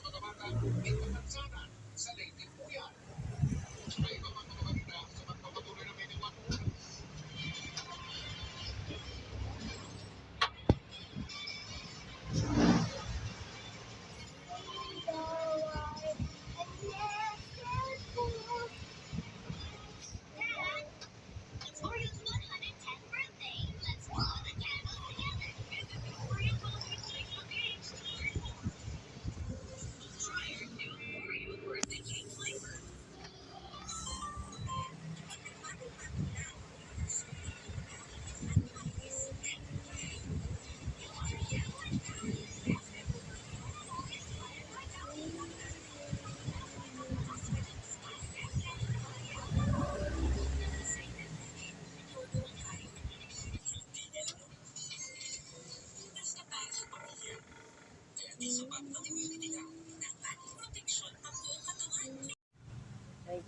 Oreo's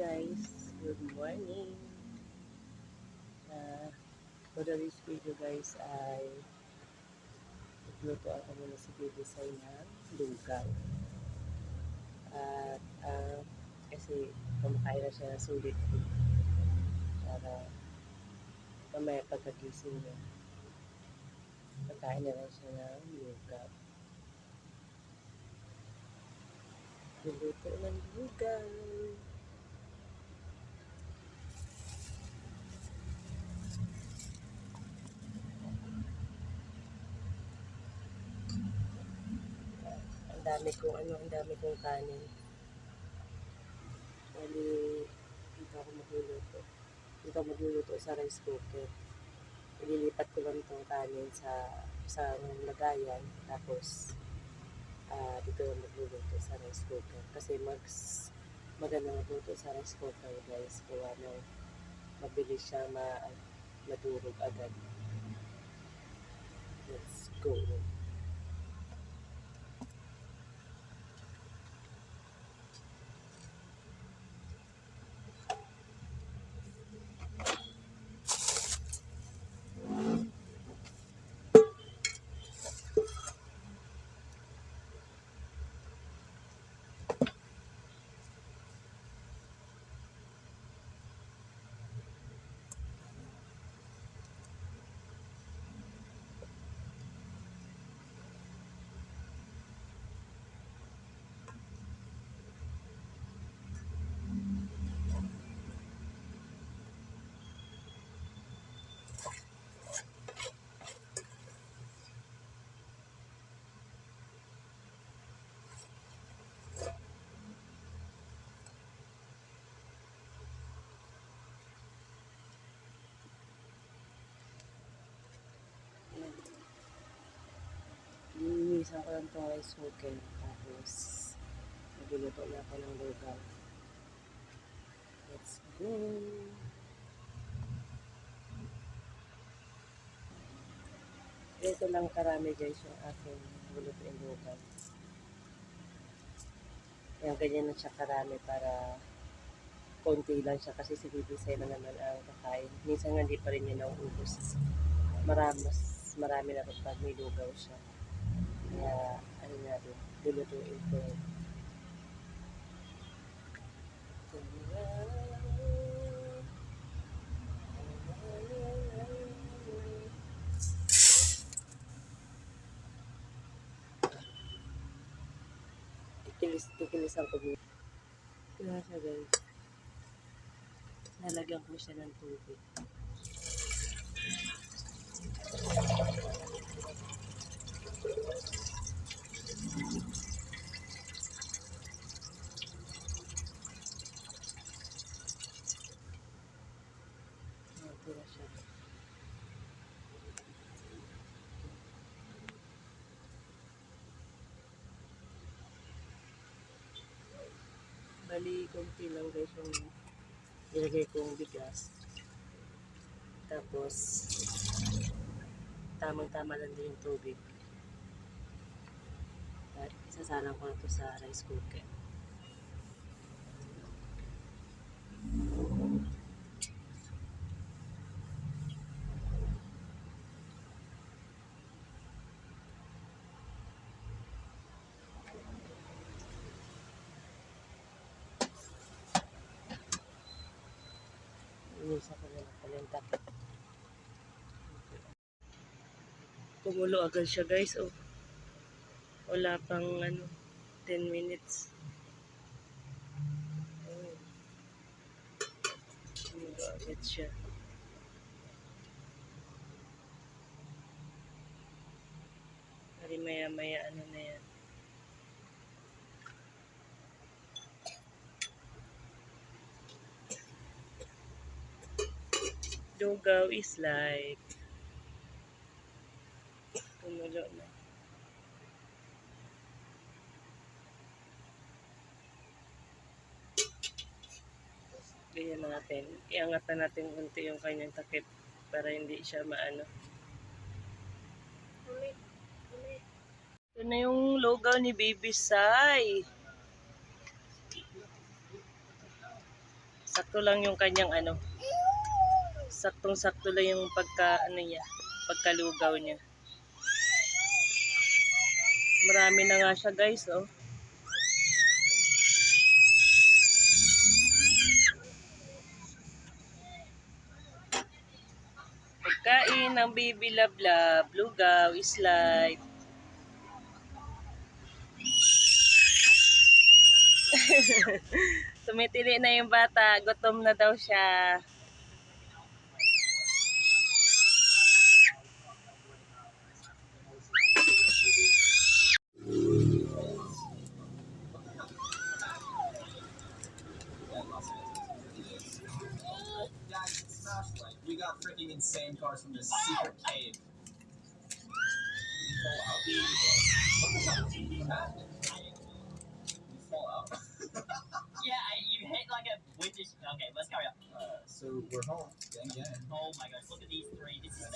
guys, good morning. Uh, for this video guys ay nagluto ako muna si Baby Sai ng lugaw. At uh, kasi kumakain na siya sulit food para mamaya pagkagising niya pagkain na lang siya ng lugaw. Luluto ng lugaw. Dami kong ano, ang dami kong kanin. Bali, dito ako magluluto. Dito ako magluluto sa rice cooker. Ililipat ko lang itong kanin sa sa lagayan. Tapos, ah dito ako magluluto sa rice cooker. Kasi mag, maganda magluto sa rice cooker guys. Kaya nang mabilis siya ma, madurog agad. Let's go. Linisan ko lang itong rice cooker. Tapos, magluluto na ako ng lugaw. Let's go! Ito lang karami guys yung aking luluto yung lugaw. Yan, ganyan na siya karami para konti lang siya kasi si Bibi Sai na naman ang kakain. Minsan nga hindi pa rin niya nauubos. Marami, marami na pag may lugaw siya. Kaya, ano natin, lulutuin ko. Tikilis, tikilisan ko dito. Kaya siya guys. Nalagyan ko siya ng tubig. Natira siya. Bali, konti lang guys yung nilagay kong bigas. Tapos, tamang-tama lang din yung tubig. Sasana ko na to sa rice cooker. sa kanila palinta. Kumulo agad siya guys. Oh. Wala pang ano, 10 minutes. Oh. Kumulo agad siya. Hari maya maya ano na yan. Lugaw is like Tumulo na. Natin. Iangatan natin unti yung kanyang takip para hindi siya maano. Ito na yung lugaw ni Baby Sai. Sakto lang yung kanyang ano. Saktong-sakto lang yung pagka ano niya, pagkalugaw niya. Marami na nga siya guys, oh. Pagkain ng baby lablab, lugaw, is life. Tumitili na yung bata, gutom na daw siya. Insane cars from this secret cave. We fall out. We fall out. Yeah, I, you hit like a witch. Okay, let's carry on. Uh, so we're home. Gang gang. Oh my gosh, look at these three. This is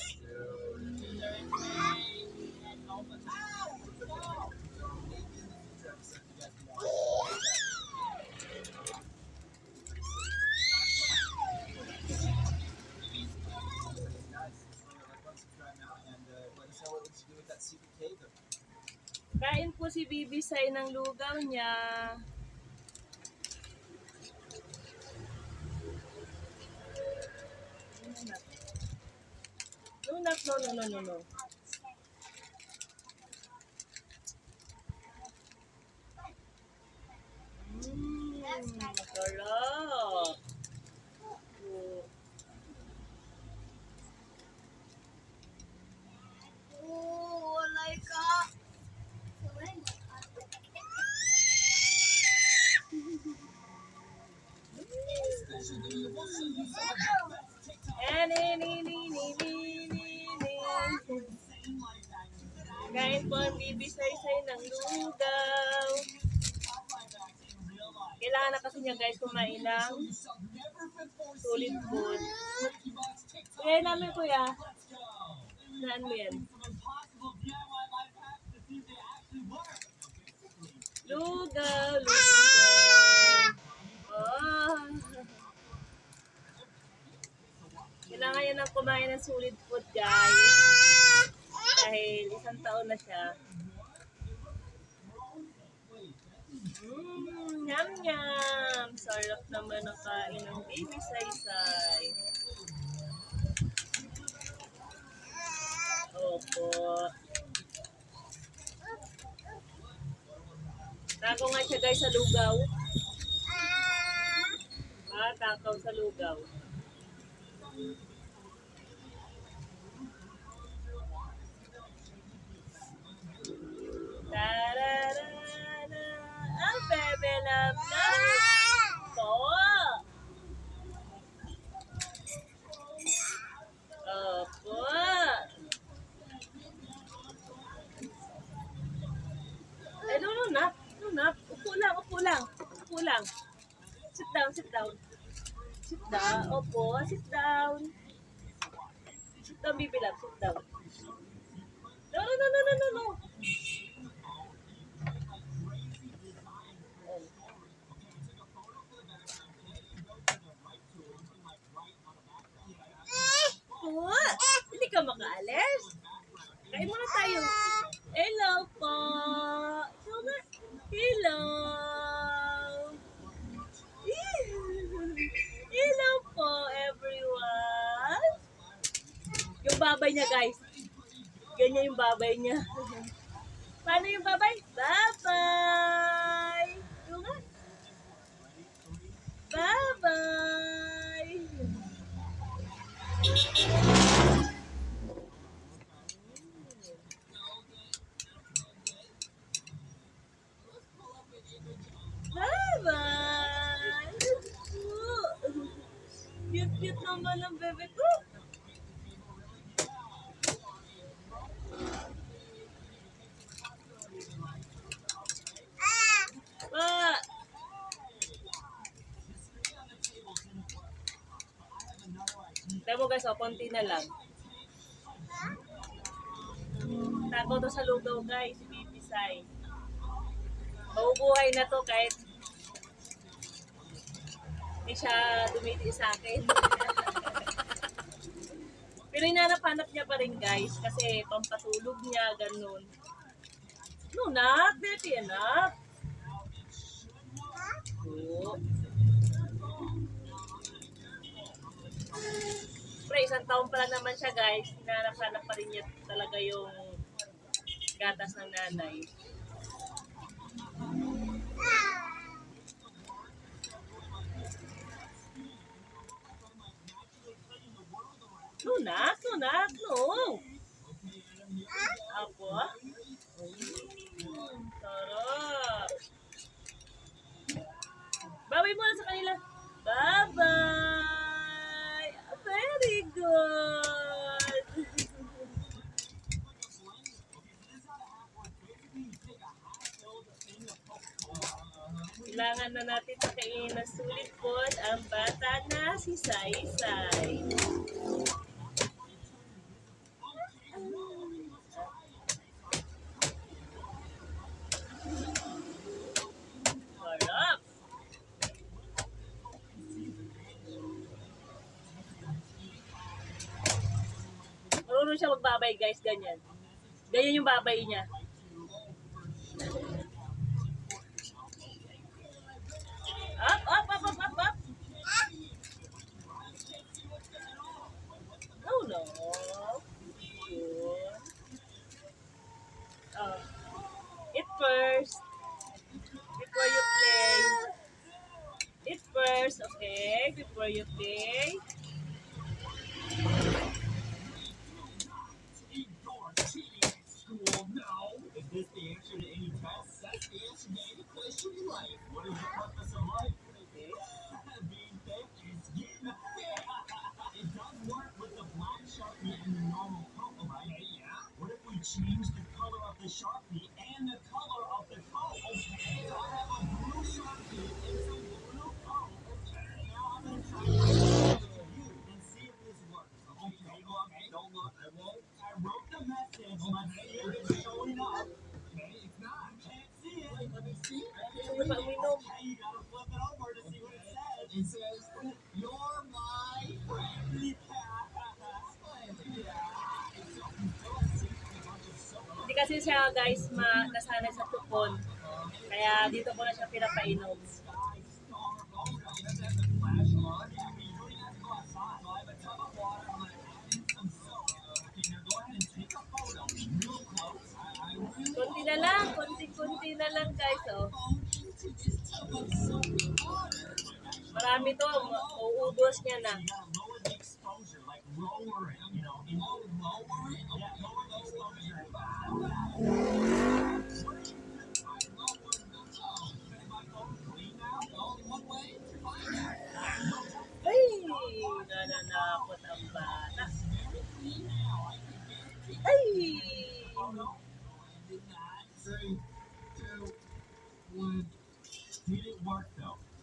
si Bibi Sai ng lugaw niya. Lunak, no, no, no, no, no. Mmm, Kailangan na kasi niya guys kumain ng solid food. Eh, namin kuya. Saan mo yan? Lugaw, lugaw. Oh. Kailangan yan ng kumain ng solid food, guys. Dahil isang taon na siya. Mmm, yum yum. Sarap naman ang kain ng baby saysay. Opo. Tako nga siya guys sa lugaw. Ah, takaw sa lugaw. Tararara, ang bebe love love ko. Opo. Eh, no, no, nap. No, nap. Upo lang, upo lang. Upo lang. Sit down, sit down. Sit down. Opo, sit down. Sit down, baby love. Sit down. No, no, no, no, no, no, no. Hindi ka makaalis. Kain muna tayo. Hello po. Ikaw nga. Hello. Hello po, everyone. Yung babay niya, guys. Ganyan yung babay niya. Paano yung babay? Bye-bye! Yung nga. Bye-bye! Bye-bye! Cute-cute naman ang bebe ko. Pa! Tayo mo guys, o, konti na lang. Tago to sa lugaw guys, bibisay. Maubuhay na to kahit hindi siya dumiti sa akin. Pero hinanap-hanap niya pa rin guys kasi pampatulog niya, ganun. No, nak, dirty anak. Oo. Pre, isang taon pa lang naman siya guys. Hinanap-hanap pa rin niya talaga yung gatas ng nanay. No, nak, no. Apo? Sarap. Babay muna sa kanila. Bye-bye. Good. Kailangan na natin pakainin ng sulit po ang bata na si Sai-Sai. Sarap. Marunong siya magbabay guys, ganyan. Ganyan yung babay niya. Up, up, up, up, up, up. Oh no. Good. Oh. Eat first. Before you play. Eat first, okay? Before you play. This the answer to any test? That's the answer to any question in life. What is the purpose of life? Being thick is getting It does work with the black sharpie and the normal color, right? Yeah. What if we change the color of the sharpie guys ma nasanay sa tupon. Kaya dito ko na siya pinapainom. Kunti na lang, kunti-kunti na lang guys oh. Marami to, ma- mauubos niya na. Work though?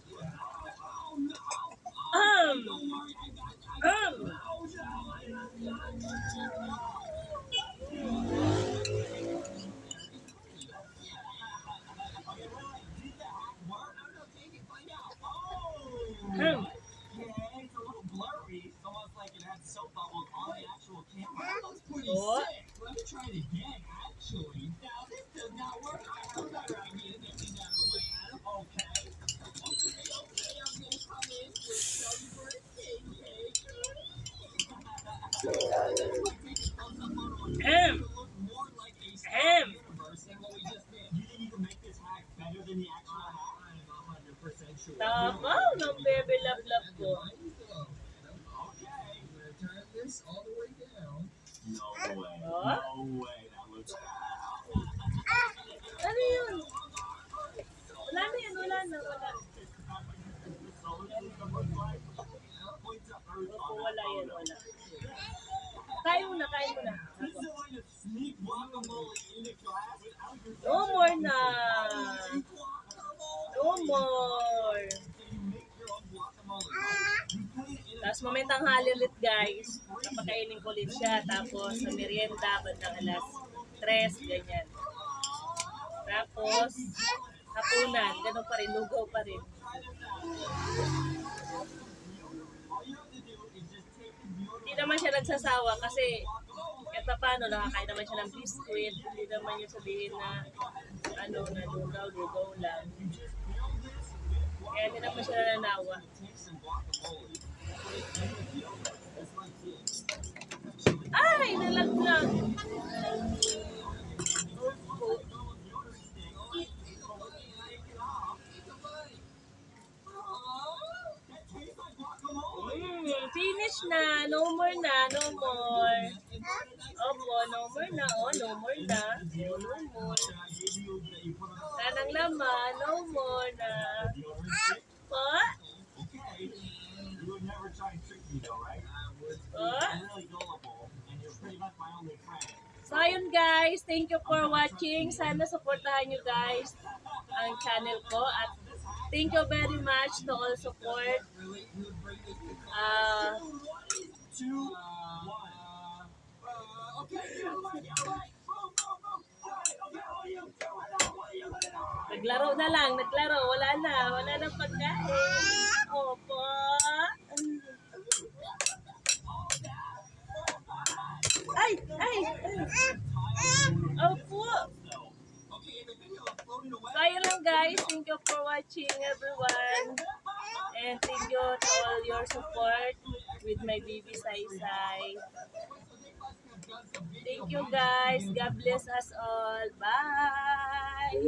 Wala yan, wala. Kain muna, kain muna. This is like a sneak guacamole in the class without your No more na. No more. Tapos mamentang hali ulit guys. Napakainin ko ulit siya. Tapos sa merienda, bandang alas 3, ganyan. Tapos, hapunan, ganun pa rin, lugaw pa rin. Hindi naman siya nagsasawa kasi kahit pa paano, nakakain naman siya ng biskuit. Hindi naman yung sabihin na ano, na lugaw, lugaw lang. Kaya hindi naman siya nananawa. Ay, nalaglag. Finish na. No more na. No more. Opo, no more na. Oh, no more na. Oh, no more. Tanang laman. No more na. Po? Po? So, ayun guys. Thank you for watching. Sana supportahan nyo guys ang channel ko. At thank you very much to all support. Uh? Naglaro na lang, naglaro. Wala na, wala na pagkain. Opo. Ay, ay, ay. Opo. Ayun lang guys. Thank you for watching everyone. And thank you to all your support with my baby Sai Sai. Thank you guys. God bless us all. Bye.